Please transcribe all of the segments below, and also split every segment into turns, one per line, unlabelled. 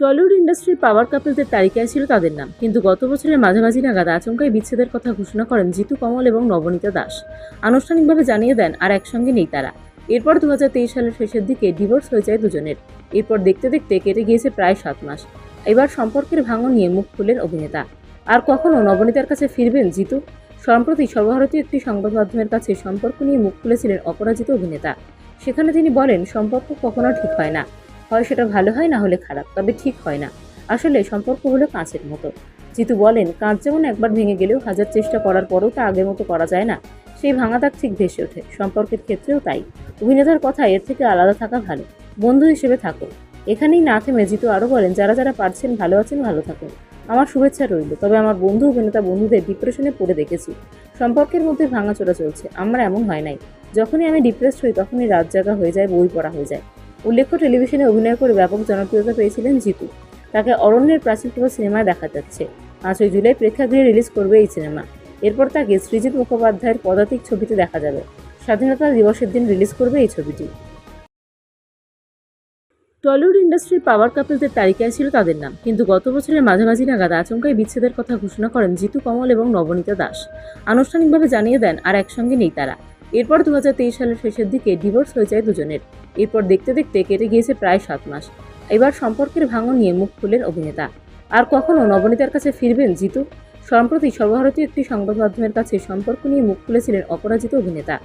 Tollywood ইন্ডাস্ট্রির পাওয়ার কাপলদের তালিকায় ছিল তাদের নাম। কিন্তু গত বছরের মাঝামাঝি নাগাদ আচমকাই বিচ্ছেদের কথা ঘোষণা করেন জিতু কমল এবং নবনীতা দাস। আনুষ্ঠানিকভাবে জানিয়ে দেন, আর একসঙ্গে নেই তারা। এরপর দু হাজার তেইশ সালের শেষের দিকে ডিভোর্স হয়ে যায় দুজনের। এরপর দেখতে দেখতে কেটে গিয়েছে প্রায় সাত মাস। এবার সম্পর্কের ভাঙন নিয়ে মুখ খুললেন অভিনেতা। আর কখনো নবনীতার কাছে ফিরবেন জিতু? সম্প্রতি সর্বভারতীয় একটি সংবাদ মাধ্যমের কাছে সম্পর্ক নিয়ে মুখ খুলেছিলেন অপরাজিত অভিনেতা। সেখানে তিনি বলেন, সম্পর্ক কখনো ঠিক হয় না। হয় সেটা ভালো হয়, না হলে খারাপ, তবে ঠিক হয় না। আসলে সম্পর্ক হলো কাঁচের মতো। জিতু বলেন, কাঁচ যেমন একবার ভেঙে গেলেও হাজার চেষ্টা করার পরেও তা আগের মতো করা যায় না। সেই ভাঙা দাগ ঠিক ভেসে ওঠে, সম্পর্কের ক্ষেত্রেও তাই। অভিনেতার কথা এর থেকে আলাদা থাকা ভালো। বন্ধু হিসেবে থাকো এখানেই না থেমে জিতু আরও বলেন, যারা যারা পারছেন, ভালো আছেন, ভালো থাকুন। আমার শুভেচ্ছা রইল, তবে আমার বন্ধু, অভিনেতা বন্ধুদের ডিপ্রেশনে পড়ে দেখেছি। সম্পর্কের মধ্যে ভাঙাচোরা চলছে, আমার এমন হয় নাই। যখনই আমি ডিপ্রেসড হই, তখনই রাত জাগা হয়ে যায়, বই পড়া হয়ে যায়। উল্লেখ্য, টেলিভিশনে অভিনয় করে ব্যাপক জনপ্রিয়তা পেয়েছিলেন জিতু। তাকে অরণ্যের প্রাচীর পুরো সিনেমায় দেখা যাচ্ছে। পাঁচই জুলাই প্রেক্ষাগৃহে রিলিজ করবে এই সিনেমা। এরপর তাকে সৃজিত মুখোপাধ্যায়ের পদাতিক ছবিতে দেখা যাবে। স্বাধীনতা দিবসের দিন রিলিজ করবে এই ছবিটি। টলিউড ইন্ডাস্ট্রির পাওয়ার কাপলদের তালিকায় ছিল তাদের নাম। কিন্তু গত বছরের মাঝামাঝি নাগাদ আচমকাই বিচ্ছেদের কথা ঘোষণা করেন জিতু কমল এবং নবনীতা দাস। আনুষ্ঠানিকভাবে জানিয়ে দেন, আর একসঙ্গে নেই তারা। এরপর দু হাজার তেইশ সালের শেষের দিকে ডিভোর্স হয়ে যায় দুজনের। এরপর দেখতে দেখতে কেটে গিয়েছে প্রায় সাত মাস। এবার সম্পর্কের ভাঙন নিয়ে মুখ খুলেন অভিনেতা। আর কখনো নবনীতার কাছে ফিরবেন জিতু? সম্প্রতি সর্বভারতীয় একটি সংবাদ মাধ্যমের কাছে সম্পর্ক নিয়ে মুখ খুলেছিলেন অপরাজিত অভিনেতা।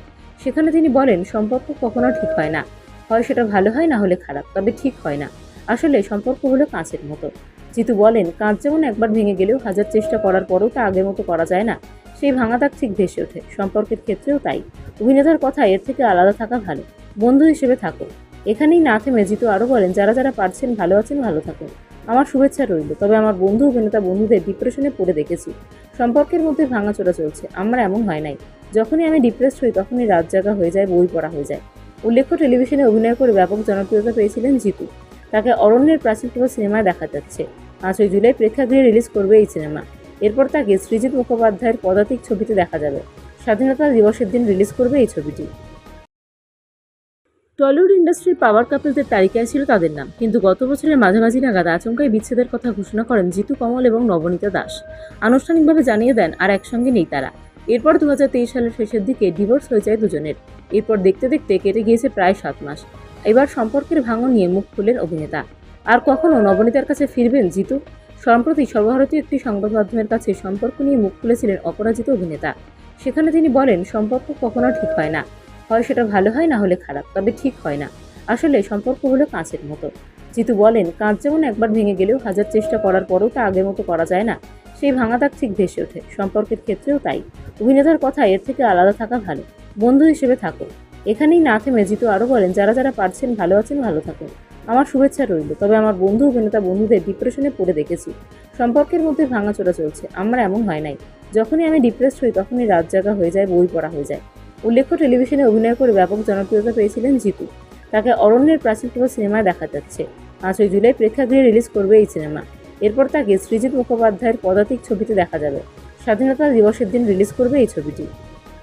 সেখানে তিনি বলেন, সম্পর্ক কখনো ঠিক হয় না। হয় সেটা ভালো হয় না হলে খারাপ, তবে ঠিক হয় না। আসলে সম্পর্ক হলো কাঁচের মতো। জিতু বলেন, কাঁচ যেমন একবার ভেঙে গেলেও হাজার চেষ্টা করার পরেও তা আগের মতো করা যায় না। সেই ভাঙা ঠিক ভেসে ওঠে। সম্পর্কের ক্ষেত্রেও তাই। অভিনেতার কথা এর থেকে আলাদা থাকা ভালো। বন্ধু হিসেবে থাকো। এখানেই না থেমে জিতু আরও বলেন, যারা যারা পারছেন, ভালো আছেন, ভালো থাকুন। আমার শুভেচ্ছা রইল, তবে আমার বন্ধু, অভিনেতা বন্ধুদের ডিপ্রেশনে পড়ে দেখেছি। সম্পর্কের মধ্যে ভাঙাচোরা চলছে। আমার এমন হয় নাই। যখনই আমি ডিপ্রেসড হই, তখনই রাত জাগা হয়ে যায়, বই পড়া হয়ে যায়। উল্লেখ্য, টেলিভিশনে অভিনয় করে ব্যাপক জনপ্রিয়তা পেয়েছিলেন জিতু। তাকে অরণ্যের প্রাচীর পুরো সিনেমায় দেখা যাচ্ছে। পাঁচই জুলাই প্রেক্ষাগৃহে রিলিজ করবে এই সিনেমা। এরপর তাকে সৃজিত মুখোপাধ্যায়ের পদাতিক ছবিতে দেখা যাবে। স্বাধীনতা দিবসের দিন রিলিজ করবে এই ছবিটি। টলিউড ইন্ডাস্ট্রির পাওয়ার কাপলদের তালিকায় ছিল তাদের নাম, কিন্তু গত বছরের মাঝামাঝি নাগাদ আচমকাই বিচ্ছেদের কথা ঘোষণা করেন জিতু কমল এবং নবনীতা দাস। আনুষ্ঠানিকভাবে জানিয়ে দেন, আর একসঙ্গে নেই তারা। এরপর দু হাজার তেইশ সালের শেষের দিকে ডিভোর্স হয়ে যায় দুজনের। এরপর দেখতে দেখতে কেটে গিয়েছে প্রায় সাত মাস। এবার সম্পর্কের ভাঙন নিয়ে মুখ খুললেন অভিনেতা। আর কখনো নবনীতার কাছে ফিরবেন জিতু? সম্প্রতি সর্বভারতীয় একটি সংবাদ মাধ্যমের কাছে সম্পর্ক নিয়ে মুখ খুলেছিলেন অপরাজিত অভিনেতা। সেখানে তিনি বলেন, সম্পর্ক কখনো ঠিক হয় না। হয় সেটা ভালো হয়, না হলে খারাপ, তবে ঠিক হয় না। আসলে সম্পর্ক হলো কাঁচের মতো। জিতু বলেন, কাঁচ যেমন একবার ভেঙে গেলেও হাজার চেষ্টা করার পরেও তা আগের মতো করা যায় না। সেই ভাঙা দাগ ঠিক ভেসে ওঠে। সম্পর্কের ক্ষেত্রেও তাই। অভিনেতার কথা এর থেকে আলাদা থাকা ভালো। বন্ধু হিসেবে থাকো এখানেই না থেমে জিতু আরও বলেন, যারা যারা পারছেন, ভালো আছেন, ভালো থাকুন। আমার শুভেচ্ছা রইল, তবে আমার বন্ধু, অভিনেতা বন্ধুদের ডিপ্রেশনে পড়ে দেখেছি। সম্পর্কের মধ্যে ভাঙাচোরা চলছে, আমার এমন হয় নাই। যখনই আমি ডিপ্রেসড হই, তখনই রাত জাগা হয়ে যায়, বই পড়া হয়ে যায়। উল্লেখ্য টেলিভিশনে অভিনয় করে ব্যাপক জনপ্রিয়তা পেয়েছিলেন জিতু। তাকে অরণ্যের প্রাচীর পুরো সিনেমায় দেখা যাচ্ছে। পাঁচই জুলাই প্রেক্ষাগৃহে রিলিজ করবে এই সিনেমা। এরপর তাকে সৃজিত মুখোপাধ্যায়ের পদাতিক ছবিতে দেখা যাবে। স্বাধীনতা দিবসের দিন রিলিজ করবে এই ছবিটি।